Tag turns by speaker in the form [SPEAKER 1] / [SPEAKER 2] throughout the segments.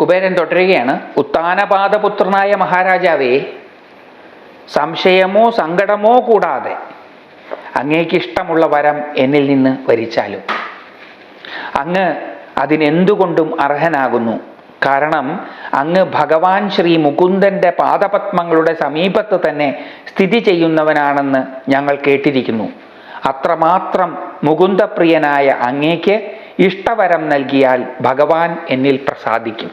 [SPEAKER 1] കുബേരൻ തുടരുകയാണ്. ഉത്താനപാദപുത്രനായ മഹാരാജാവേ സംശയമോ സങ്കടമോ കൂടാതെ അങ്ങേക്ക് ഇഷ്ടമുള്ള വരം എന്നിൽ നിന്ന് വരിച്ചാലും. അങ്ങ് അതിനെന്തുകൊണ്ടും അർഹനാകുന്നു. കാരണം അങ്ങ് ഭഗവാൻ ശ്രീ മുകുന്ദന്റെ പാദപത്മങ്ങളുടെ സമീപത്ത് തന്നെ സ്ഥിതി ചെയ്യുന്നവനാണെന്ന് ഞങ്ങൾ കേട്ടിരിക്കുന്നു. അത്രമാത്രം മുകുന്ദപ്രിയനായ അങ്ങേക്ക് ഇഷ്ടവരം നൽകിയാൽ ഭഗവാൻ എന്നിൽ പ്രസാദിക്കും.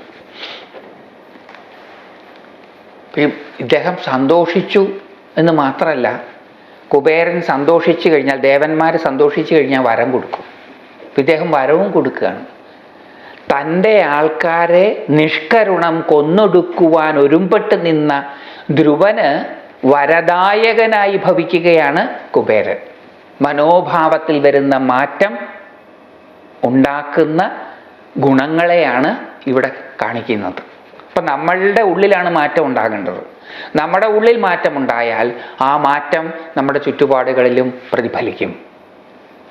[SPEAKER 1] ഇദ്ദേഹം സന്തോഷിച്ചു എന്ന് മാത്രമല്ല കുബേരൻ സന്തോഷിച്ചു കഴിഞ്ഞാൽ ദേവന്മാർ സന്തോഷിച്ചു കഴിഞ്ഞാൽ വരം കൊടുക്കും. ഇദ്ദേഹം വരവും കൊടുക്കുകയാണ്. തന്റെ ആൾക്കാരെ നിഷ്കരുണം കൊന്നൊടുക്കുവാൻ ഒരുമ്പെട്ട് നിന്ന ധ്രുവന് വരദായകനായി ഭവിക്കുകയാണ് കുബേരൻ. മനോഭാവത്തിൽ വരുന്ന മാറ്റം ഉണ്ടാക്കുന്ന ഗുണങ്ങളെയാണ് ഇവിടെ കാണിക്കുന്നത്. അപ്പം നമ്മളുടെ ഉള്ളിലാണ് മാറ്റം ഉണ്ടാകേണ്ടത്. നമ്മുടെ ഉള്ളിൽ മാറ്റമുണ്ടായാൽ ആ മാറ്റം നമ്മുടെ ചുറ്റുപാടുകളിലും പ്രതിഫലിക്കും.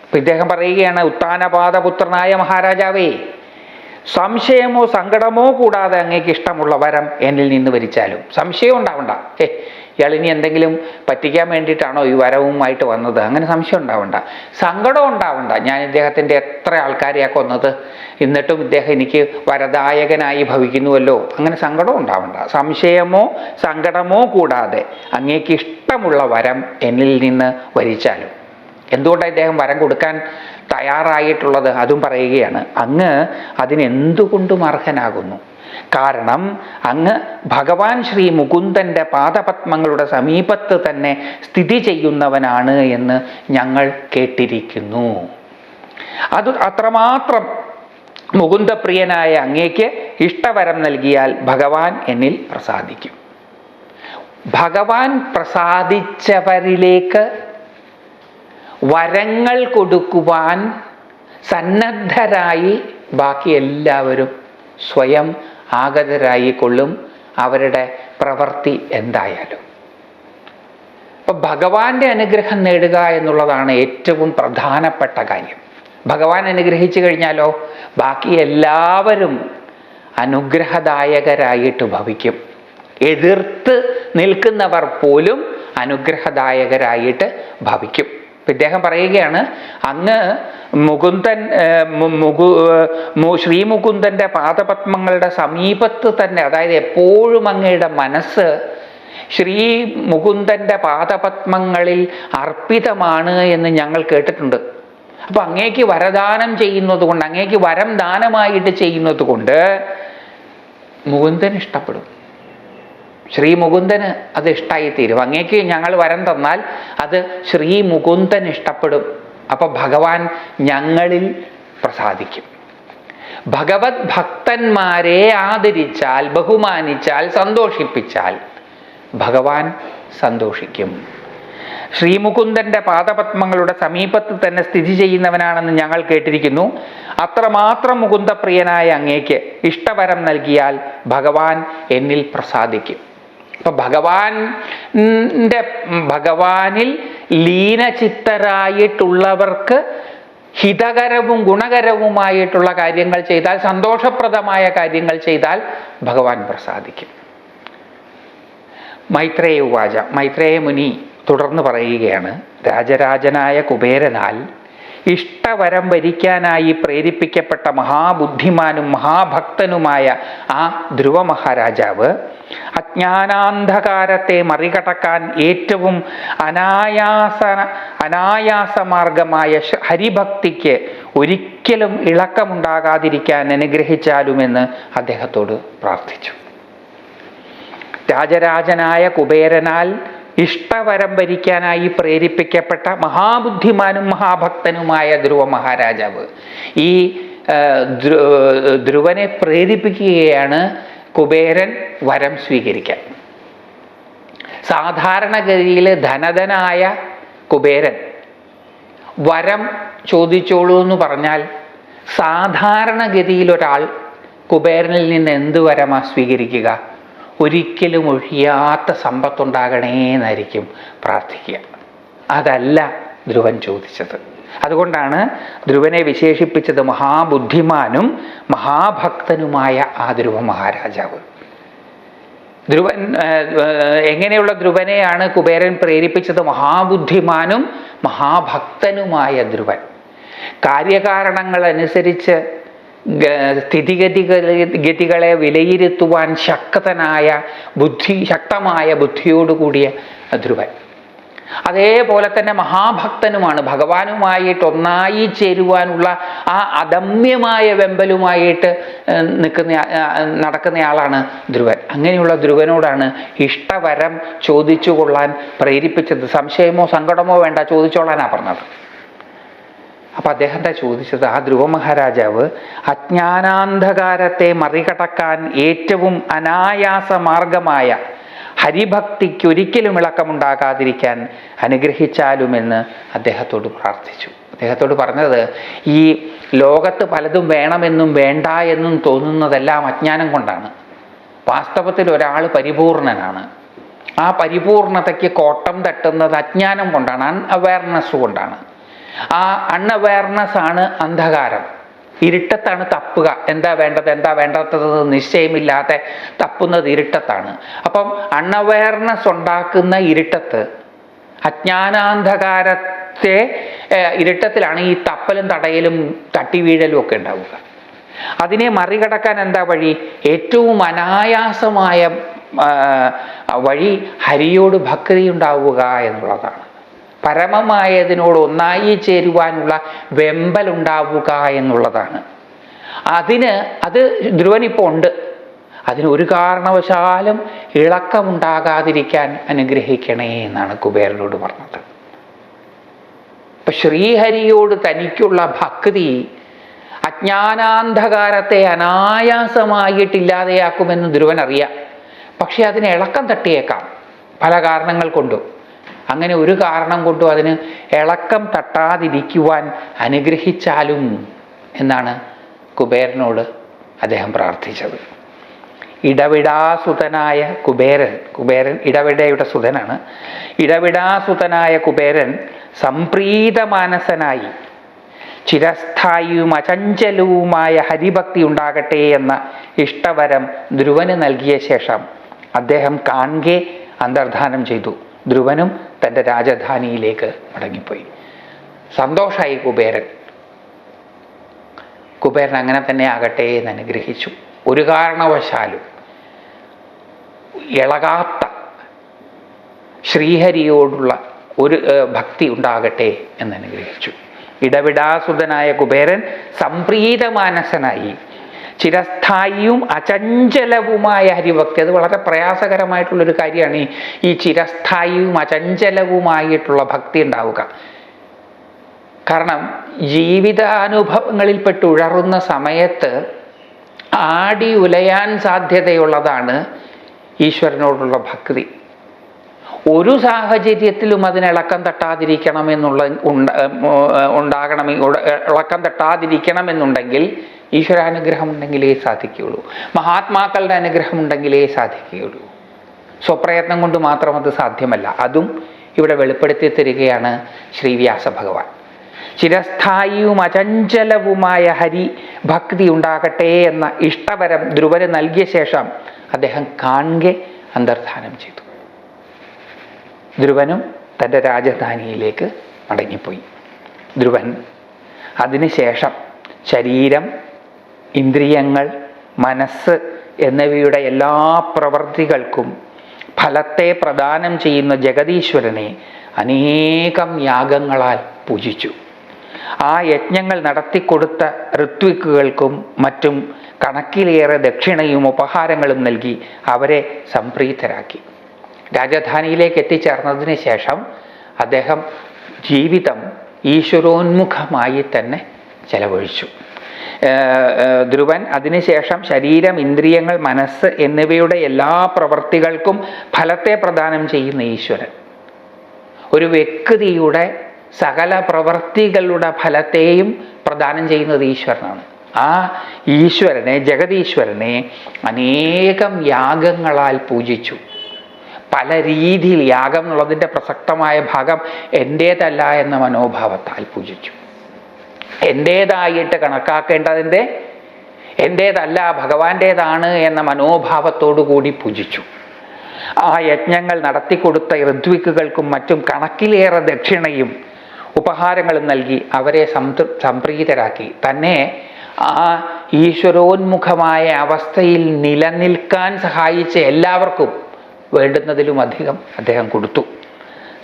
[SPEAKER 1] അപ്പം ഇദ്ദേഹം പറയുകയാണ് ഉത്താനപാദപുത്രനായ മഹാരാജാവേ സംശയമോ സങ്കടമോ കൂടാതെ അങ്ങേക്ക് ഇഷ്ടമുള്ള വരം എന്നിൽ നിന്ന് വരിച്ചാലും. സംശയം ഉണ്ടാവണ്ട. ഏ ഇയാൾ ഇനി എന്തെങ്കിലും പറ്റിക്കാൻ വേണ്ടിയിട്ടാണോ ഈ വരവുമായിട്ട് വന്നത്? അങ്ങനെ സംശയം ഉണ്ടാവണ്ട. സങ്കടം ഉണ്ടാവണ്ട. ഞാൻ ഇദ്ദേഹത്തിന്റെ എത്ര ആൾക്കാരെയാ കൊന്നത്? എന്നിട്ടും ഇദ്ദേഹം എനിക്ക് വരദായകനായി ഭവിക്കുന്നുവല്ലോ. അങ്ങനെ സങ്കടം ഉണ്ടാവണ്ട. സംശയമോ സങ്കടമോ കൂടാതെ അങ്ങേക്ക് ഇഷ്ടമുള്ള വരം എന്നിൽ നിന്ന് വരിച്ചാലും. എന്തുകൊണ്ടാണ് ഇദ്ദേഹം വരം കൊടുക്കാൻ തയ്യാറായിട്ടുള്ളത്? അതും പറയുകയാണ്. അങ്ങ് അതിനെന്തുകൊണ്ടും അർഹനാകുന്നു? കാരണം അങ്ങ് ഭഗവാൻ ശ്രീ മുകുന്ദന്റെ പാദപത്മങ്ങളുടെ സമീപത്ത് തന്നെ സ്ഥിതി ചെയ്യുന്നവനാണ് എന്ന് ഞങ്ങൾ കേട്ടിരിക്കുന്നു. അത് അത്രമാത്രം മുകുന്ദപ്രിയനായ അങ്ങേക്ക് ഇഷ്ടവരം നൽകിയാൽ ഭഗവാൻ എന്നിൽ പ്രസാദിക്കും. ഭഗവാൻ പ്രസാദിച്ചവരിലേക്ക് വരങ്ങൾ കൊടുക്കുവാൻ സന്നദ്ധരായി ബാക്കി എല്ലാവരും സ്വയം ആഗതരായി കൊള്ളും അവരുടെ പ്രവൃത്തി എന്തായാലും. അപ്പം ഭഗവാന്റെ അനുഗ്രഹം നേടുക എന്നുള്ളതാണ് ഏറ്റവും പ്രധാനപ്പെട്ട കാര്യം. ഭഗവാൻ അനുഗ്രഹിച്ചു കഴിഞ്ഞാലോ ബാക്കി എല്ലാവരും അനുഗ്രഹദായകരായിട്ട് ഭവിക്കും. എതിർത്ത് നിൽക്കുന്നവർ പോലും അനുഗ്രഹദായകരായിട്ട് ഭവിക്കും. ഇദ്ദേഹം പറയുകയാണ് അങ്ങ് മുകുന്ദൻ മുകു ശ്രീമുകുന്ദന്റെ പാദപത്മങ്ങളുടെ സമീപത്ത് തന്നെ അതായത് എപ്പോഴും അങ്ങയുടെ മനസ്സ് ശ്രീ മുകുന്ദന്റെ പാദപത്മങ്ങളിൽ അർപ്പിതമാണ് എന്ന് ഞങ്ങൾ കേട്ടിട്ടുണ്ട്. അപ്പൊ അങ്ങേക്ക് വരദാനം ചെയ്യുന്നത് കൊണ്ട് അങ്ങേക്ക് വരം ദാനമായിട്ട് ചെയ്യുന്നത് കൊണ്ട് മുകുന്ദൻ ഇഷ്ടപ്പെടും. ശ്രീ മുകുന്ദന് അത് ഇഷ്ടമായി തീരും അങ്ങേക്ക് ഞങ്ങൾ വരം തന്നാൽ അത് ശ്രീ മുകുന്ദൻ ഇഷ്ടപ്പെടും. അപ്പൊ ഭഗവാൻ ഞങ്ങളിൽ പ്രസാദിക്കും. ഭഗവത് ഭക്തന്മാരെ ആദരിച്ചാൽ ബഹുമാനിച്ചാൽ സന്തോഷിപ്പിച്ചാൽ ഭഗവാൻ സന്തോഷിക്കും. ശ്രീമുകുന്ദന്റെ പാദപത്മങ്ങളുടെ സമീപത്ത് തന്നെ സ്ഥിതി ചെയ്യുന്നവനാണെന്ന് ഞങ്ങൾ കേട്ടിരിക്കുന്നു. അത്രമാത്രം മുകുന്ദപ്രിയനായ അങ്ങേക്ക് ഇഷ്ടവരം നൽകിയാൽ ഭഗവാൻ എന്നിൽ പ്രസാദിക്കും. അപ്പൊ ഭഗവാന്റെ ഭഗവാനിൽ ലീനചിത്തരായിട്ടുള്ളവർക്ക് ഹിതകരവും ഗുണകരവുമായിട്ടുള്ള കാര്യങ്ങൾ ചെയ്താൽ സന്തോഷപ്രദമായ കാര്യങ്ങൾ ചെയ്താൽ ഭഗവാൻ പ്രസാദിക്കും. മൈത്രേയ ഉവാച മൈത്രേയ മുനി തുടർന്ന് പറയുകയാണ് രാജരാജനായ കുബേരനാൽ ഇഷ്ടവരം വരിക്കാനായി പ്രേരിപ്പിക്കപ്പെട്ട മഹാബുദ്ധിമാനും മഹാഭക്തനുമായ ആ ധ്രുവ മഹാരാജാവ് അജ്ഞാനാന്ധകാരത്തെ മറികടക്കാൻ ഏറ്റവും അനായാസ അനായാസമാർഗമായ ഹരിഭക്തിക്ക് ഒരിക്കലും ഇളക്കമുണ്ടാകാതിരിക്കാൻ അനുഗ്രഹിച്ചാലുമെന്ന് അദ്ദേഹത്തോട് പ്രാർത്ഥിച്ചു. രാജരാജനായ കുബേരനാൽ ഇഷ്ടവരം ഭരിക്കാനായി പ്രേരിപ്പിക്കപ്പെട്ട മഹാബുദ്ധിമാനും മഹാഭക്തനുമായ ധ്രുവ മഹാരാജാവ് ഈ ധ്രുവനെ പ്രേരിപ്പിക്കുകയാണ് കുബേരൻ വരം സ്വീകരിക്കാൻ സാധാരണഗതിയിൽ ധനധനായ കുബേരൻ വരം ചോദിച്ചോളൂ എന്ന് പറഞ്ഞാൽ സാധാരണഗതിയിൽ ഒരാൾ കുബേരനിൽ നിന്ന് എന്ത് വരമാണ് സ്വീകരിക്കുക? ഒരിക്കലും ഒഴിയാത്ത സമ്പത്തുണ്ടാകണേ എന്നായിരിക്കും പ്രാർത്ഥിക്കുക. അതല്ല ധ്രുവൻ ചോദിച്ചത്. അതുകൊണ്ടാണ് ധ്രുവനെ വിശേഷിപ്പിച്ചത് മഹാബുദ്ധിമാനും മഹാഭക്തനുമായ ആ ധ്രുവ മഹാരാജാവ്. ധ്രുവൻ എങ്ങനെയുള്ള ധ്രുവനെയാണ് കുബേരൻ പ്രേരിപ്പിച്ചത്? മഹാബുദ്ധിമാനും മഹാഭക്തനുമായ ധ്രുവൻ. കാര്യകാരണങ്ങൾ അനുസരിച്ച് സ്ഥിതിഗതിക സ്ഥിതിഗതികളെ ഗതികളെ വിലയിരുത്തുവാൻ ശക്തനായ ബുദ്ധി ശക്തമായ ബുദ്ധിയോടുകൂടിയ ധ്രുവൻ. അതേപോലെ തന്നെ മഹാഭക്തനുമാണ്. ഭഗവാനുമായിട്ട് ഒന്നായി ചേരുവാനുള്ള ആ അദമ്യമായ വെമ്പലുമായിട്ട് നിൽക്കുന്ന നടക്കുന്നയാളാണ് ധ്രുവൻ. അങ്ങനെയുള്ള ധ്രുവനോടാണ് ഇഷ്ടവരം ചോദിച്ചു കൊള്ളാൻ പ്രേരിപ്പിച്ചത്. സംശയമോ സങ്കടമോ വേണ്ട ചോദിച്ചോളാനാ പറഞ്ഞത്. അപ്പൊ അദ്ദേഹം എന്താ ചോദിച്ചത്? ആ ധ്രുവ മഹാരാജാവ് അജ്ഞാനാന്ധകാരത്തെ മറികടക്കാൻ ഏറ്റവും അനായാസ മാർഗമായ ഹരിഭക്തിക്ക് ഒരിക്കലും ഇളക്കമുണ്ടാകാതിരിക്കാൻ അനുഗ്രഹിച്ചാലുമെന്ന് അദ്ദേഹത്തോട് പ്രാർത്ഥിച്ചു. അദ്ദേഹത്തോട് പറഞ്ഞത് ഈ ലോകത്ത് പലതും വേണമെന്നും വേണ്ട എന്നും തോന്നുന്നതെല്ലാം അജ്ഞാനം കൊണ്ടാണ്. വാസ്തവത്തിൽ ഒരാൾ പരിപൂർണനാണ്. ആ പരിപൂർണതയ്ക്ക് കോട്ടം തട്ടുന്നത് അജ്ഞാനം കൊണ്ടാണ് അൺ അവയർനെസ് കൊണ്ടാണ്. ആ അൺഅവയർനെസ് ആണ് അന്ധകാരം. ഇരുട്ടത്താണ് തപ്പുക. എന്താ വേണ്ടത്? എന്താ വേണ്ടാത്തത്? നിശ്ചയമില്ലാതെ തപ്പുന്നത് ഇരുട്ടത്താണ്. അപ്പം അൺഅവയർനെസ് ഉണ്ടാക്കുന്ന ഇരുട്ടത്ത് അജ്ഞാനാന്ധകാരത്തെ ഇരുട്ടത്തിലാണ് ഈ തപ്പലും തടയലും തട്ടി വീഴലും ഒക്കെ ഉണ്ടാവുക. അതിനെ മറികടക്കാൻ എന്താ വഴി? ഏറ്റവും അനായാസമായ വഴി ഹരിയോട് ഭക്തി ഉണ്ടാവുക എന്നുള്ളതാണ്. പരമമായതിനോട് ഒന്നായി ചേരുവാനുള്ള വെമ്പലുണ്ടാവുക എന്നുള്ളതാണ്. അതിന് അത് ധ്രുവനിപ്പോൾ ഉണ്ട്. അതിന് ഒരു കാരണവശാലും ഇളക്കമുണ്ടാകാതിരിക്കാൻ അനുഗ്രഹിക്കണേ എന്നാണ് കുബേരനോട് പറഞ്ഞത്. ഇപ്പൊ ശ്രീഹരിയോട് തനിക്കുള്ള ഭക്തി അജ്ഞാനാന്ധകാരത്തെ അനായാസമായിട്ടില്ലാതെയാക്കുമെന്ന് ധ്രുവൻ അറിയാം പക്ഷെ അതിന് ഇളക്കം തട്ടിയേക്കാം. പല കാരണങ്ങൾ കൊണ്ടും. അങ്ങനെ ഒരു കാരണം കൊണ്ടും അതിന് ഇളക്കം തട്ടാതിരിക്കുവാൻ അനുഗ്രഹിച്ചാലും എന്നാണ് കുബേരനോട് അദ്ദേഹം പ്രാർത്ഥിച്ചത്. ഇടവിടാസുതനായ കുബേരൻ കുബേരൻ ഇടവിടയുടെ സുതനാണ്. ഇടവിടാസുതനായ കുബേരൻ സംപ്രീതമാനസനായി ചിരസ്ഥായിയും അചഞ്ചലവുമായ ഹരിഭക്തി ഉണ്ടാകട്ടെ എന്ന ഇഷ്ടവരം ധ്രുവന് നൽകിയ ശേഷം അദ്ദേഹം കാൺകെ അന്തർധാനം ചെയ്തു. ധ്രുവനും തന്റെ രാജധാനിയിലേക്ക് മടങ്ങിപ്പോയി. സന്തോഷമായി കുബേരൻ. കുബേരൻ അങ്ങനെ തന്നെ ആകട്ടെ എന്ന് അനുഗ്രഹിച്ചു. ഒരു കാരണവശാലും ഇളകാത്ത ശ്രീഹരിയോടുള്ള ഒരു ഭക്തി ഉണ്ടാകട്ടെ എന്ന് അനുഗ്രഹിച്ചു. ഇടവിടാസുതനായ കുബേരൻ സംപ്രീതമാനസനായി ചിരസ്ഥായിയും അചഞ്ചലവുമായ ഹരിഭക്തി. അത് വളരെ പ്രയാസകരമായിട്ടുള്ളൊരു കാര്യമാണ് ഈ ഈ ചിരസ്ഥായിയും അചഞ്ചലവുമായിട്ടുള്ള ഭക്തി ഉണ്ടാവുക. കാരണം ജീവിതാനുഭവങ്ങളിൽപ്പെട്ട് ഉഴറുന്ന സമയത്ത് ആടി ഉലയാൻ സാധ്യതയുള്ളതാണ് ഈശ്വരനോടുള്ള ഭക്തി. ഒരു സാഹചര്യത്തിലും അതിന് ഇളക്കം തട്ടാതിരിക്കണമെന്നുള്ള ഉണ്ട ഉണ്ടാകണം. ഇളക്കം തട്ടാതിരിക്കണമെന്നുണ്ടെങ്കിൽ ഈശ്വരാനുഗ്രഹം ഉണ്ടെങ്കിലേ സാധിക്കുകയുള്ളൂ. മഹാത്മാക്കളുടെ അനുഗ്രഹം ഉണ്ടെങ്കിലേ സാധിക്കുകയുള്ളൂ. സ്വപ്രയത്നം കൊണ്ട് മാത്രം അത് സാധ്യമല്ല. അതും ഇവിടെ വെളിപ്പെടുത്തി തരികയാണ് ശ്രീവ്യാസ ഭഗവാൻ ചിരസ്ഥായിയും അചഞ്ചലവുമായ ഹരി ഭക്തി ഉണ്ടാകട്ടെ എന്ന ഇഷ്ടവരം ധ്രുവന് നൽകിയ ശേഷം അദ്ദേഹം കാണുക അന്തർധാനം ചെയ്തു. ധ്രുവനും തന്റെ രാജധാനിയിലേക്ക് മടങ്ങിപ്പോയി. ധ്രുവൻ അതിനുശേഷം ശരീരം ഇന്ദ്രിയങ്ങൾ മനസ്സ് എന്നിവയുടെ എല്ലാ പ്രവൃത്തികൾക്കും ഫലത്തെ പ്രദാനം ചെയ്യുന്ന ജഗതീശ്വരനെ അനേകം യാഗങ്ങളാൽ പൂജിച്ചു. ആ യജ്ഞങ്ങൾ നടത്തിക്കൊടുത്ത ഋത്വിക്കുകൾക്കും മറ്റും കണക്കിലേറെ ദക്ഷിണയും ഉപഹാരങ്ങളും നൽകി അവരെ സംപ്രീതരാക്കി. രാജധാനിയിലേക്ക് എത്തിച്ചേർന്നതിന് ശേഷം അദ്ദേഹം ജീവിതം ഈശ്വരോന്മുഖമായി തന്നെ ചെലവഴിച്ചു. ധ്രുവൻ അതിനുശേഷം ശരീരം ഇന്ദ്രിയങ്ങൾ മനസ്സ് എന്നിവയുടെ എല്ലാ പ്രവൃത്തികൾക്കും ഫലത്തെ പ്രദാനം ചെയ്യുന്ന ഈശ്വരൻ. ഒരു വ്യക്തിയുടെ സകല പ്രവൃത്തികളുടെ ഫലത്തെയും പ്രദാനം ചെയ്യുന്നത് ഈശ്വരനാണ്. ആ ഈശ്വരനെ ജഗതീശ്വരനെ അനേകം യാഗങ്ങളാൽ പൂജിച്ചു. പല രീതിയിൽ യാഗം എന്നുള്ളതിന്റെ പ്രസക്തമായ ഭാഗം എന്റേതല്ല എന്ന മനോഭാവത്താൽ പൂജിച്ചു. എന്റേതായിട്ട് കണക്കാക്കേണ്ടതിന്റെ എന്റേതല്ല ഭഗവാന്റേതാണ് എന്ന മനോഭാവത്തോടു കൂടി പൂജിച്ചു. ആ യജ്ഞങ്ങൾ നടത്തിക്കൊടുത്ത ഋത്വിക്കുകൾക്കും മറ്റും കണക്കിലേറെ ദക്ഷിണയും ഉപഹാരങ്ങളും നൽകി അവരെ സംതൃ സംപ്രീതരാക്കി. തന്നെ ആ ഈശ്വരോന്മുഖമായ അവസ്ഥയിൽ നിലനിൽക്കാൻ സഹായിച്ച എല്ലാവർക്കും വേണ്ടുന്നതിലും അധികം അദ്ദേഹം കൊടുത്തു.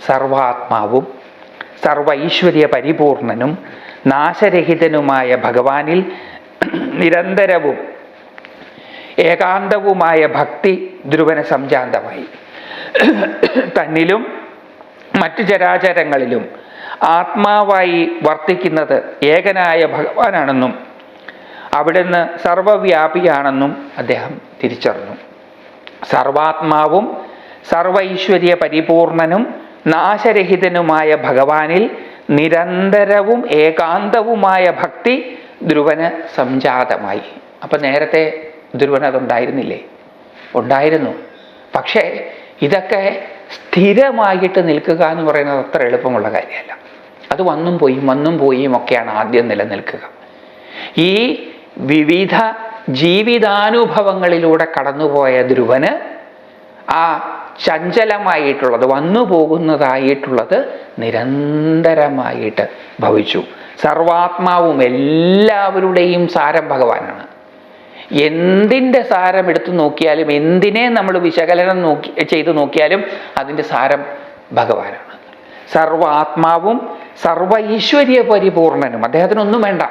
[SPEAKER 1] സർവാത്മാവും സർവ പരിപൂർണനും നാശരഹിതനുമായ ഭഗവാനിൽ നിരന്തരവും ഏകാന്തവുമായ ഭക്തി ധ്രുവന സംജാന്തമായി. തന്നിലും മറ്റു ചരാചരങ്ങളിലും ആത്മാവായി വർത്തിക്കുന്നത് ഏകനായ ഭഗവാനാണെന്നും അവിടുന്ന് സർവവ്യാപിയാണെന്നും അദ്ദേഹം തിരിച്ചറിഞ്ഞു. സർവാത്മാവും സർവൈശ്വര്യ പരിപൂർണനും നാശരഹിതനുമായ ഭഗവാനിൽ നിരന്തരവും ഏകാന്തവുമായ ഭക്തി ധ്രുവന് സംജാതമായി. അപ്പൊ നേരത്തെ ധ്രുവൻ അതുണ്ടായിരുന്നില്ലേ? ഉണ്ടായിരുന്നു. പക്ഷേ ഇതൊക്കെ സ്ഥിരമായിട്ട് നിൽക്കുക എന്ന് പറയുന്നത് അത്ര എളുപ്പമുള്ള കാര്യമല്ല. അത് വന്നും പോയും വന്നും പോയും ഒക്കെയാണ് ആദ്യം നിലനിൽക്കുക. ഈ വിവിധ ജീവിതാനുഭവങ്ങളിലൂടെ കടന്നുപോയ ധ്രുവന് ആ ചഞ്ചലമായിട്ടുള്ളത് വന്നു പോകുന്നതായിട്ടുള്ളത് നിരന്തരമായിട്ട് ഭവിച്ചു. സർവാത്മാവും എല്ലാവരുടെയും സാരം ഭഗവാനാണ്. എന്തിന്റെ സാരം എടുത്തു നോക്കിയാലും എന്തിനെ നമ്മൾ വിശകലനം നോക്കി ചെയ്തു നോക്കിയാലും അതിന്റെ സാരം ഭഗവാനാണ്. സർവ ആത്മാവും സർവ ഈശ്വര്യ പരിപൂർണനും. അദ്ദേഹത്തിനൊന്നും വേണ്ട.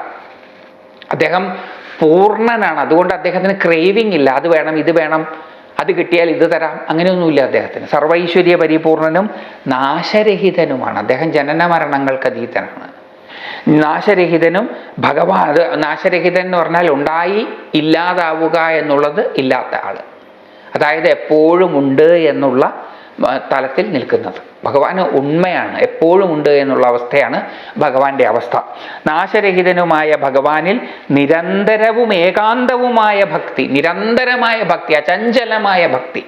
[SPEAKER 1] അദ്ദേഹം പൂർണനാണ്. അതുകൊണ്ട് അദ്ദേഹത്തിന് ക്രേവിങ് ഇല്ല. അത് വേണം ഇത് വേണം അത് കിട്ടിയാൽ ഇത് തരാം. അങ്ങനെയൊന്നുമില്ല അദ്ദേഹത്തിന്. സർവൈശ്വര്യ പരിപൂർണനും നാശരഹിതനുമാണ്. അദ്ദേഹം ജനന മരണങ്ങൾക്ക് അതീതനാണ്. നാശരഹിതനും ഭഗവാൻ അത് നാശരഹിതൻ എന്ന് പറഞ്ഞാൽ ഉണ്ടായി ഇല്ലാതാവുക എന്നുള്ളത് ഇല്ലാത്ത ആൾ. അതായത് എപ്പോഴും ഉണ്ട് എന്നുള്ള തലത്തിൽ നിൽക്കുന്നത്. ഭഗവാന് ഉണ്മയാണ് എപ്പോഴും ഉണ്ട് എന്നുള്ള അവസ്ഥയാണ് ഭഗവാന്റെ അവസ്ഥ. നാശരഹിതനുമായ ഭഗവാനിൽ നിരന്തരവും ഏകാന്തവുമായ ഭക്തി നിരന്തരമായ ഭക്തി അചഞ്ചലമായ ഭക്തി.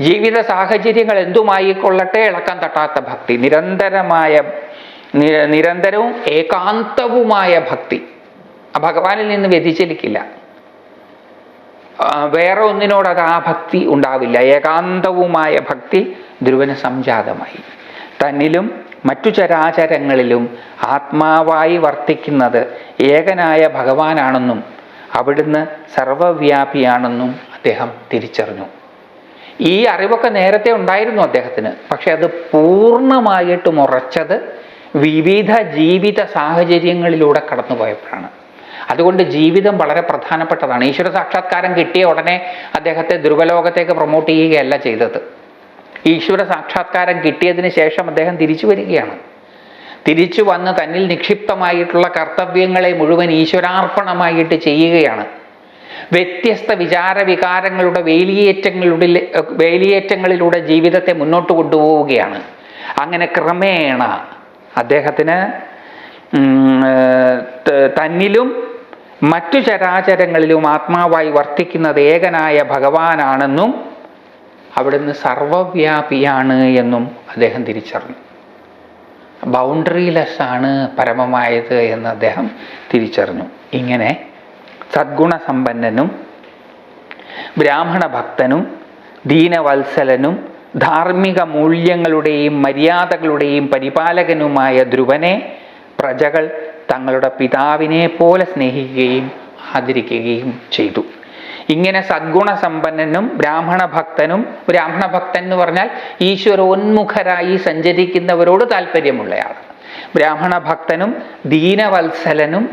[SPEAKER 1] ജീവിത സാഹചര്യങ്ങൾ എന്തുമായിക്കൊള്ളട്ടെ ഇളക്കാൻ തട്ടാത്ത ഭക്തി നിരന്തരമായ നിരന്തരവും ഏകാന്തവുമായ ഭക്തി. ഭഗവാനിൽ നിന്ന് വ്യതിചലിക്കില്ല. വേറെ ഒന്നിനോട് അത് ആ ഭക്തി ഉണ്ടാവില്ല. ഏകാന്തവുമായ ഭക്തി ധ്രുവന് സംജാതമായി തന്നിലും മറ്റു ചരാചരങ്ങളിലും ആത്മാവായി വർത്തിക്കുന്നത് ഏകനായ ഭഗവാനാണെന്നും അവിടുന്ന് സർവവ്യാപിയാണെന്നും അദ്ദേഹം തിരിച്ചറിഞ്ഞു. ഈ അറിവൊക്കെ നേരത്തെ ഉണ്ടായിരുന്നു അദ്ദേഹത്തിന്. പക്ഷെ അത് പൂർണമായിട്ടും ഉറച്ചത് വിവിധ ജീവിത സാഹചര്യങ്ങളിലൂടെ കടന്നുപോയപ്പോഴാണ്. അതുകൊണ്ട് ജീവിതം വളരെ പ്രധാനപ്പെട്ടതാണ്. ഈശ്വര സാക്ഷാത്കാരം കിട്ടിയ ഉടനെ അദ്ദേഹത്തെ ധ്രുവലോകത്തേക്ക് പ്രൊമോട്ട് ചെയ്യുകയല്ല ചെയ്തത്. ഈശ്വര സാക്ഷാത്കാരം കിട്ടിയതിന് ശേഷം അദ്ദേഹം തിരിച്ചു വരികയാണ്. തിരിച്ചു വന്ന് തന്നിൽ നിക്ഷിപ്തമായിട്ടുള്ള കർത്തവ്യങ്ങളെ മുഴുവൻ ഈശ്വരാർപ്പണമായിട്ട് ചെയ്യുകയാണ്. വ്യത്യസ്ത വിചാര വികാരങ്ങളുടെ വേലിയേറ്റങ്ങളുടെ വേലിയേറ്റങ്ങളിലൂടെ ജീവിതത്തെ മുന്നോട്ട് കൊണ്ടുപോവുകയാണ്. അങ്ങനെ ക്രമേണ അദ്ദേഹത്തിന് തന്നിലും മറ്റു ചരാചരങ്ങളിലും ആത്മാവായി വർത്തിക്കുന്നത് ഏകനായ ഭഗവാനാണെന്നും അവിടുന്ന് സർവവ്യാപിയാണ് എന്നും അദ്ദേഹം തിരിച്ചറിഞ്ഞു. ബൗണ്ടറിലെസ് ആണ് പരമമായത് എന്ന് അദ്ദേഹം തിരിച്ചറിഞ്ഞു. ഇങ്ങനെ സദ്ഗുണസമ്പന്നനും ബ്രാഹ്മണ ഭക്തനും ദീനവത്സലനും ധാർമ്മിക മൂല്യങ്ങളുടെയും മര്യാദകളുടെയും പരിപാലകനുമായ ധ്രുവനെ പ്രജകൾ തങ്ങളുടെ പിതാവിനെ പോലെ സ്നേഹിക്കുകയും ആദരിക്കുകയും ചെയ്തു. ഇങ്ങനെ സദ്ഗുണസമ്പന്നനും ബ്രാഹ്മണ ഭക്തനും ബ്രാഹ്മണ ഭക്തൻ എന്ന് പറഞ്ഞാൽ ഈശ്വരോന്മുഖരായി സഞ്ചരിക്കുന്നവരോട് താല്പര്യമുള്ളയാൾ ബ്രാഹ്മണ ഭക്തനും ദീനവത്സലനും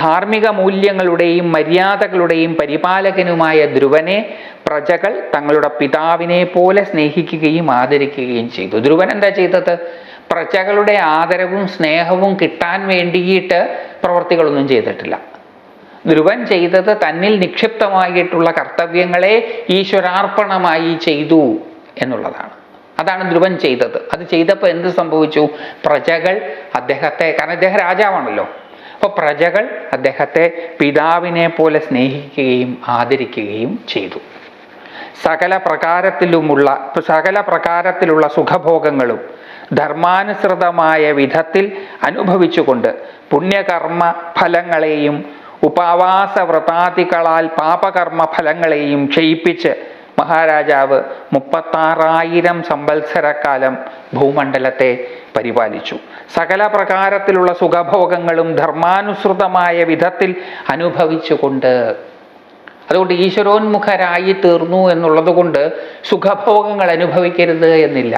[SPEAKER 1] ധാർമ്മിക മൂല്യങ്ങളുടെയും മര്യാദകളുടെയും പരിപാലകനുമായ ധ്രുവനെ പ്രജകൾ തങ്ങളുടെ പിതാവിനെ പോലെ സ്നേഹിക്കുകയും ആദരിക്കുകയും ചെയ്തു. ധ്രുവൻ എന്താ ചെയ്തത്? പ്രജകളുടെ ആദരവും സ്നേഹവും കിട്ടാൻ വേണ്ടിയിട്ട് പ്രവർത്തികളൊന്നും ചെയ്തിട്ടില്ല. ധ്രുവൻ ചെയ്തത് തന്നിൽ നിക്ഷിപ്തമായിട്ടുള്ള കർത്തവ്യങ്ങളെ ഈശ്വരാർപ്പണമായി ചെയ്തു എന്നുള്ളതാണ്. അതാണ് ധ്രുവൻ ചെയ്തത്. അത് ചെയ്തപ്പോൾ എന്ത് സംഭവിച്ചു? പ്രജകൾ അദ്ദേഹത്തെ കാരണം അദ്ദേഹം രാജാവാണല്ലോ. അപ്പോൾ പ്രജകൾ അദ്ദേഹത്തെ പിതാവിനെ പോലെ സ്നേഹിക്കുകയും ആദരിക്കുകയും ചെയ്തു. സകല പ്രകാരത്തിലുമുള്ള സകല പ്രകാരത്തിലുള്ള സുഖഭോഗങ്ങളും ധർമാനുസൃതമായ വിധത്തിൽ അനുഭവിച്ചുകൊണ്ട് പുണ്യകർമ്മ ഫലങ്ങളെയും ഉപവാസ വ്രതാദികളാൽ പാപകർമ്മ ഫലങ്ങളെയും ക്ഷയിപ്പിച്ച് മഹാരാജാവ് മുപ്പത്താറായിരം സംവത്സരക്കാലം ഭൂമണ്ഡലത്തെ പരിപാലിച്ചു. സകല പ്രകാരത്തിലുള്ള സുഖഭോഗങ്ങളും ധർമാനുസൃതമായ വിധത്തിൽ അനുഭവിച്ചുകൊണ്ട് അതുകൊണ്ട് ഈശ്വരോന്മുഖരായി തീർന്നു എന്നുള്ളത് കൊണ്ട് സുഖഭോഗങ്ങൾ അനുഭവിക്കരുത് എന്നില്ല.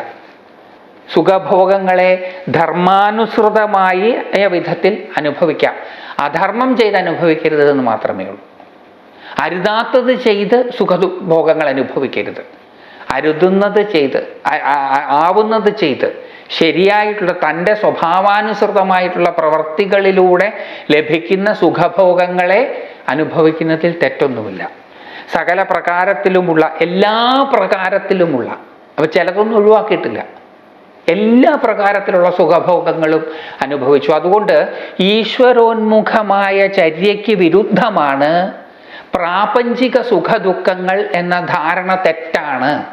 [SPEAKER 1] സുഖഭോഗങ്ങളെ ധർമാനുസൃതമായി വിധത്തിൽ അനുഭവിക്കാം. അധർമ്മം ചെയ്ത് അനുഭവിക്കരുത് എന്ന് മാത്രമേ ഉള്ളൂ. അരുതാത്തത് ചെയ്ത് സുഖഭോഗങ്ങൾ അനുഭവിക്കരുത്. അരുതുന്നത് ചെയ്ത് ആവുന്നത് ചെയ്ത് ശരിയായിട്ടുള്ള തന്റെ സ്വഭാവാനുസൃതമായിട്ടുള്ള പ്രവർത്തികളിലൂടെ ലഭിക്കുന്ന സുഖഭോഗങ്ങളെ അനുഭവിക്കുന്നതിൽ തെറ്റൊന്നുമില്ല. സകല പ്രകാരത്തിലുമുള്ള എല്ലാ പ്രകാരത്തിലുമുള്ള അപ്പോൾ ചിലതൊന്നും ഒഴിവാക്കിയിട്ടില്ല. എല്ലാ പ്രകാരത്തിലുള്ള സുഖഭോഗങ്ങളും അനുഭവിച്ചു. അതുകൊണ്ട് ഈശ്വരോന്മുഖമായ ചര്യയ്ക്ക് വിരുദ്ധമാണ് പ്രാപഞ്ചിക സുഖദുഃഖങ്ങൾ എന്ന ധാരണ തെറ്റാണ്.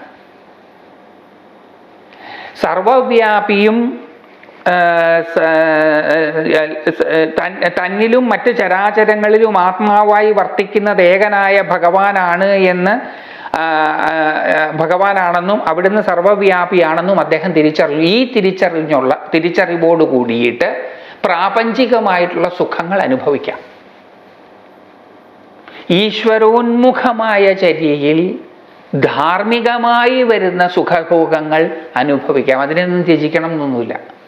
[SPEAKER 1] സർവവ്യാപിയും തന്നിലും മറ്റു ചരാചരങ്ങളിലും ആത്മാവായി വർത്തിക്കുന്നത് ഏകനായ ഭഗവാനാണ് എന്ന് ഭഗവാനാണെന്നും അവിടുന്ന് സർവവ്യാപിയാണെന്നും അദ്ദേഹം തിരിച്ചറിഞ്ഞു. ഈ തിരിച്ചറിഞ്ഞുള്ള തിരിച്ചറിവോട് കൂടിയിട്ട് പ്രാപഞ്ചികമായിട്ടുള്ള സുഖങ്ങൾ അനുഭവിക്കാം. ഈശ്വരോന്മുഖമായ ചര്യയിൽ ധാർമ്മികമായി വരുന്ന സുഖഭോഗങ്ങൾ അനുഭവിക്കാം. അതിനൊന്നും ത്യജിക്കണം എന്നൊന്നുമില്ല.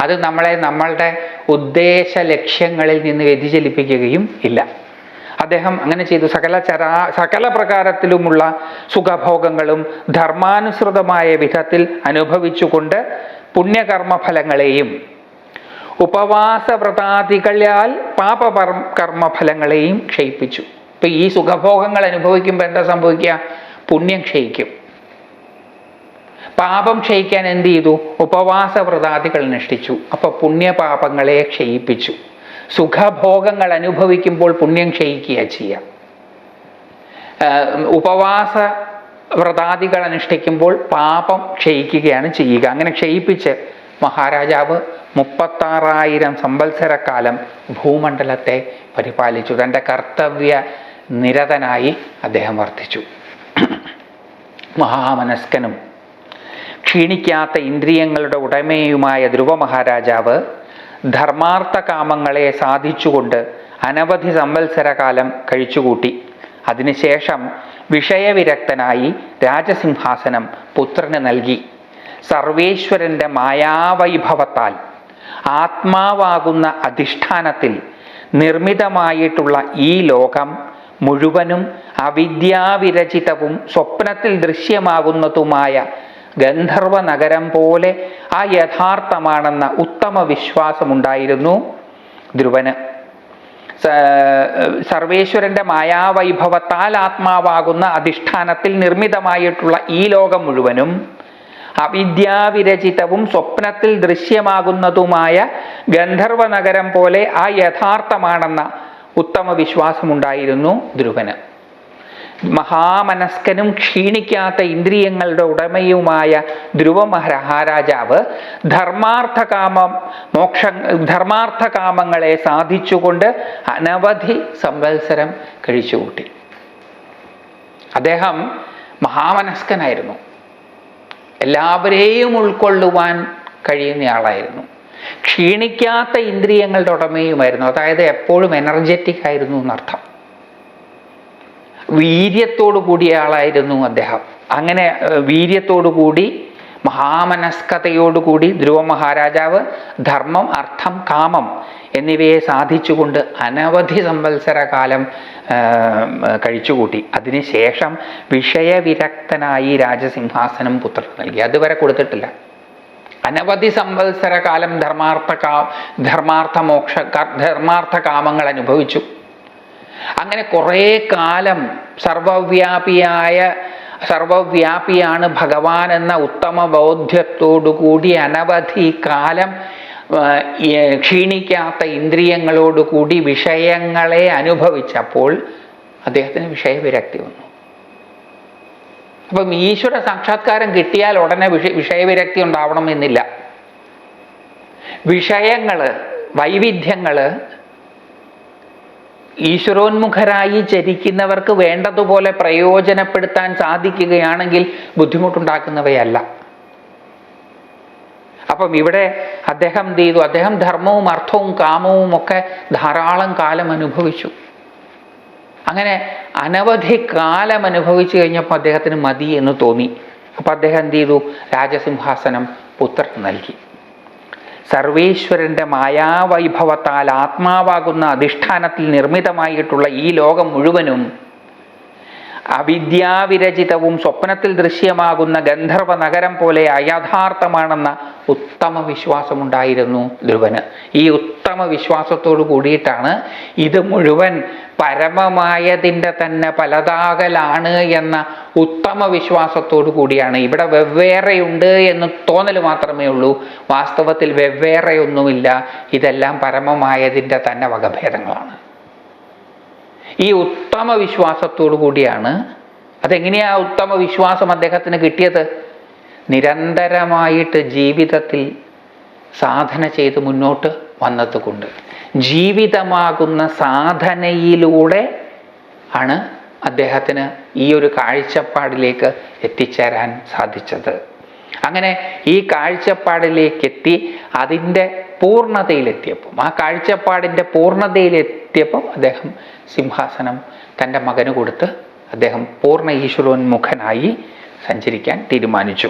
[SPEAKER 1] അത് നമ്മളെ നമ്മളുടെ ഉദ്ദേശ ലക്ഷ്യങ്ങളിൽ നിന്ന് വ്യതിചലിപ്പിക്കുകയും ഇല്ല. അദ്ദേഹം അങ്ങനെ ചെയ്തു. സകല ചരാ സകല പ്രകാരത്തിലുമുള്ള സുഖഭോഗങ്ങളും ധർമാനുസൃതമായ വിധത്തിൽ അനുഭവിച്ചുകൊണ്ട് പുണ്യകർമ്മ ഫലങ്ങളെയും ഉപവാസ വ്രതാദികളാൽ പാപകർമ്മ ഫലങ്ങളെയും ക്ഷയിപ്പിച്ചു. ഇപ്പൊ ഈ സുഖഭോഗങ്ങൾ അനുഭവിക്കുമ്പോൾ എന്താ സംഭവിക്കുക? പുണ്യം ക്ഷയിക്കും. പാപം ക്ഷയിക്കാൻ എന്ത് ചെയ്തു? ഉപവാസ വ്രതാദികൾ അനുഷ്ഠിച്ചു അപ്പൊ പുണ്യപാപങ്ങളെ ക്ഷയിപ്പിച്ചു. സുഖഭോഗങ്ങൾ അനുഭവിക്കുമ്പോൾ പുണ്യം ക്ഷയിക്കുക ചെയ്യാം. ഉപവാസ വ്രതാദികൾ അനുഷ്ഠിക്കുമ്പോൾ പാപം ക്ഷയിക്കുകയാണ് ചെയ്യുക. അങ്ങനെ ക്ഷയിപ്പിച്ച് മഹാരാജാവ് മുപ്പത്താറായിരം സംവത്സരക്കാലം ഭൂമണ്ഡലത്തെ പരിപാലിച്ചു. തന്റെ കർത്തവ്യ നിരതനായി അദ്ദേഹം വർദ്ധിച്ചു മഹാമനസ്കനും ക്ഷീണിക്കാത്ത ഇന്ദ്രിയങ്ങളുടെ ഉടമയുമായ ധ്രുവ മഹാരാജാവ് ധർമാർത്ഥ കാമങ്ങളെ സാധിച്ചുകൊണ്ട് അനവധി സംവത്സരകാലം കഴിച്ചുകൂട്ടി. അതിനുശേഷം വിഷയവിരക്തനായി രാജസിംഹാസനം പുത്രന് നൽകി. സർവേശ്വരന്റെ മായാവൈഭവത്താൽ ആത്മാവാകുന്ന അധിഷ്ഠാനത്തിൽ നിർമ്മിതമായിട്ടുള്ള ഈ ലോകം മുഴുവനും അവിദ്യാവിരചിതവും സ്വപ്നത്തിൽ ദൃശ്യമാകുന്നതുമായ ഗന്ധർവ നഗരം പോലെ ആ യഥാർത്ഥമാണെന്ന ഉത്തമ വിശ്വാസമുണ്ടായിരുന്നു ധ്രുവന്. സർവേശ്വരന്റെ മായാവൈഭവത്താൽ ആത്മാവാകുന്ന അധിഷ്ഠാനത്തിൽ നിർമ്മിതമായിട്ടുള്ള ഈ ലോകം മുഴുവനും അവിദ്യാവിരചിതവും സ്വപ്നത്തിൽ ദൃശ്യമാകുന്നതുമായ ഗന്ധർവ നഗരം പോലെ ആ യഥാർത്ഥമാണെന്ന ഉത്തമ വിശ്വാസമുണ്ടായിരുന്നു ധ്രുവന്. മഹാമനസ്കനും ക്ഷീണിക്കാത്ത ഇന്ദ്രിയങ്ങളുടെ ഉടമയുമായ ധ്രുവ മഹാരാജാവ് ധർമാർത്ഥകാമം മോക്ഷ ധർമാർത്ഥകാമങ്ങളെ സാധിച്ചുകൊണ്ട് അനവധി സംവത്സരം കഴിച്ചുകൂട്ടി. അദ്ദേഹം മഹാമനസ്കനായിരുന്നു. എല്ലാവരെയും ഉൾക്കൊള്ളുവാൻ കഴിയുന്നയാളായിരുന്നു. ക്ഷീണിക്കാത്ത ഇന്ദ്രിയങ്ങളുടെ ഉടമയുമായിരുന്നു. അതായത് എപ്പോഴും എനർജറ്റിക് ആയിരുന്നു എന്നർത്ഥം. വീര്യത്തോടു കൂടിയ ആളായിരുന്നു അദ്ദേഹം. അങ്ങനെ വീര്യത്തോടു കൂടി മഹാമനസ്കതയോടുകൂടി ധ്രുവ മഹാരാജാവ് ധർമ്മം അർത്ഥം കാമം എന്നിവയെ സാധിച്ചുകൊണ്ട് അനവധി സംവത്സര കാലം കഴിച്ചുകൂട്ടി. അതിനുശേഷം വിഷയവിരക്തനായി രാജസിംഹാസനം പുത്രൻ നൽകി. അതുവരെ കൊടുത്തിട്ടില്ല. അനവധി സംവത്സര കാലം ധർമാർത്ഥ കാ ധർമാർത്ഥ മോക്ഷ ധർമാർത്ഥ കാമങ്ങൾ അനുഭവിച്ചു. അങ്ങനെ കുറേ കാലം സർവവ്യാപിയായ സർവവ്യാപിയാണ് ഭഗവാൻ എന്ന ഉത്തമ ബോധ്യത്തോടുകൂടി അനവധി കാലം ക്ഷീണിക്കാത്ത ഇന്ദ്രിയങ്ങളോടുകൂടി വിഷയങ്ങളെ അനുഭവിച്ചപ്പോൾ അദ്ദേഹത്തിന് വിഷയവിരക്തി വന്നു. അപ്പം ഈശ്വര സാക്ഷാത്കാരം കിട്ടിയാൽ ഉടനെ വിഷ വിഷയവിരക്തി ഉണ്ടാവണമെന്നില്ല. വിഷയങ്ങൾ വൈവിധ്യങ്ങൾ ഈശ്വരോന്മുഖരായി ചരിക്കുന്നവർക്ക് വേണ്ടതുപോലെ പ്രയോജനപ്പെടുത്താൻ സാധിക്കുകയാണെങ്കിൽ ബുദ്ധിമുട്ടുണ്ടാക്കുന്നവയല്ല. അപ്പം ഇവിടെ അദ്ദേഹം എന്ത് ചെയ്തു? അദ്ദേഹം ധർമ്മവും അർത്ഥവും കാമവും ഒക്കെ ധാരാളം കാലം അനുഭവിച്ചു. അങ്ങനെ അനവധി കാലം അനുഭവിച്ചു കഴിഞ്ഞപ്പോൾ അദ്ദേഹത്തിന് മതി എന്ന് തോന്നി. അപ്പം അദ്ദേഹം എന്ത് ചെയ്തു? രാജസിംഹാസനം പുത്രൻ നൽകി. സർവേശ്വരന്റെ മായാവൈഭവത്താൽ ആത്മാവാകുന്ന അധിഷ്ഠാനത്തിൽ നിർമ്മിതമായിട്ടുള്ള ഈ ലോകം മുഴുവനും അവിദ്യാവിരചിതവും സ്വപ്നത്തിൽ ദൃശ്യമാകുന്ന ഗന്ധർവ നഗരം പോലെ അയഥാർത്ഥമാണെന്ന ഉത്തമ വിശ്വാസമുണ്ടായിരുന്നു ധ്രുവന്. ഈ ഉത്തമ വിശ്വാസത്തോട് കൂടിയിട്ടാണ് ഇത് മുഴുവൻ പരമമായതിന്റെ തന്നെ പലതാകലാണ് എന്ന ഉത്തമ വിശ്വാസത്തോടു കൂടിയാണ്. ഇവിടെ വെവ്വേറെയുണ്ട് എന്ന് തോന്നൽ മാത്രമേ ഉള്ളൂ. വാസ്തവത്തിൽ വെവ്വേറെയൊന്നുമില്ല. ഇതെല്ലാം പരമമായതിന്റെ തന്നെ വകഭേദങ്ങളാണ്. ഈ ഉത്തമ വിശ്വാസത്തോടു കൂടിയാണ്. അതെങ്ങനെയാ ഉത്തമ വിശ്വാസം അദ്ദേഹത്തിന് കിട്ടിയത്? നിരന്തരമായിട്ട് ജീവിതത്തിൽ സാധന ചെയ്ത് മുന്നോട്ട് വന്നതുകൊണ്ട്. ജീവിതമാകുന്ന സാധനയിലൂടെ ആണ് അദ്ദേഹത്തിന് ഈ ഒരു കാഴ്ചപ്പാടിലേക്ക് എത്തിച്ചേരാൻ സാധിച്ചത്. അങ്ങനെ ഈ കാഴ്ചപ്പാടിലേക്കെത്തി അതിന്റെ പൂർണതയിലെത്തിയപ്പം ആ കാഴ്ചപ്പാടിന്റെ പൂർണതയിലെത്തിയപ്പം അദ്ദേഹം സിംഹാസനം തന്റെ മകന് കൊടുത്ത് അദ്ദേഹം പൂർണ ഈശ്വരോന്മുഖനായി സഞ്ചരിക്കാൻ തീരുമാനിച്ചു.